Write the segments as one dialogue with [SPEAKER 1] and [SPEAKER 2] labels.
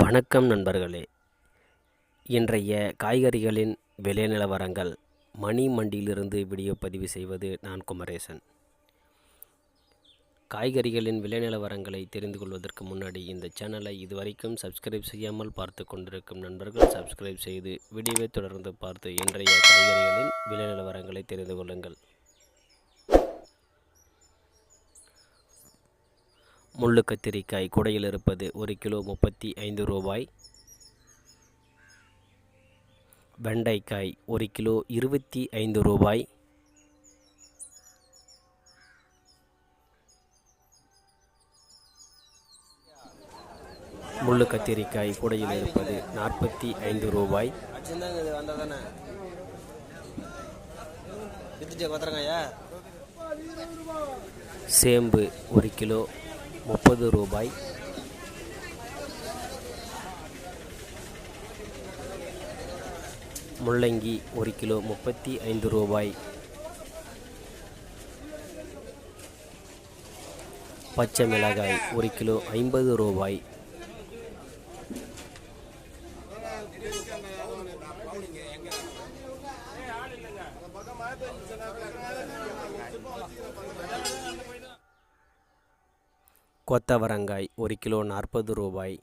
[SPEAKER 1] வணக்கம் நண்பர்களே. இன்றைய காய்கறிகளின் விலை நிலவரங்கள் மணி மண்டியிலிருந்து வீடியோ பதிவு செய்வது நான் குமரேசன். காய்கறிகளின் விலை நிலவரங்களை தெரிந்து கொள்வதற்கு முன்னாடி இந்த சேனலை இதுவரைக்கும் சப்ஸ்கிரைப் செய்யாமல் பார்த்து கொண்டிருக்கும் நண்பர்கள் சப்ஸ்கிரைப் செய்து வீடியோவை தொடர்ந்து பார்த்து இன்றைய காய்கறிகளின் விலை நிலவரங்களை தெரிந்து கொள்ளுங்கள். முள்ளு கத்திரிக்காய் குடையில் இருப்பது ஒரு கிலோ முப்பத்தி ஐந்து ரூபாய். வெண்டைக்காய் ஒரு கிலோ இருபத்தி ஐந்து ரூபாய். முள்ளு கத்திரிக்காய் கூடையில் இருப்பது நாற்பத்தி ஐந்து ரூபாய். சேம்பு ஒரு கிலோ முப்பது ரூபாய். முள்ளங்கி ஒரு கிலோ முப்பத்தி ஐந்து ரூபாய். பச்சை மிளகாய் ஒரு கிலோ ஐம்பது ரூபாய். கொத்தவரங்காய் ஒரு கிலோ நாற்பது ரூபாய்.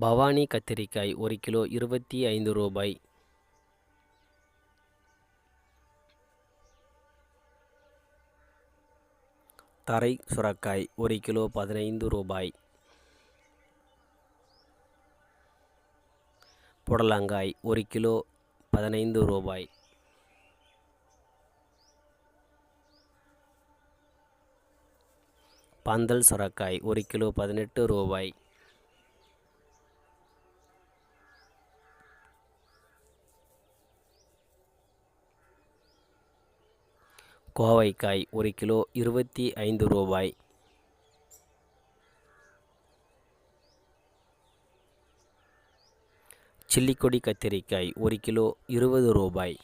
[SPEAKER 1] பவானி கத்திரிக்காய் ஒரு கிலோ இருபத்தி ஐந்து ரூபாய். தரை சுரக்காய் ஒரு கிலோ பதினைந்து ரூபாய். புடலங்காய் ஒரு கிலோ பதினைந்து ரூபாய். பந்தல் சுரக்காய் ஒரு கிலோ பதினெட்டு ரூபாய். கோவைக்காய் ஒரு கிலோ இருபத்தி ஐந்து ரூபாய். சில்லிக்கொடி கத்திரிக்காய் ஒரு கிலோ இருபது ரூபாய்.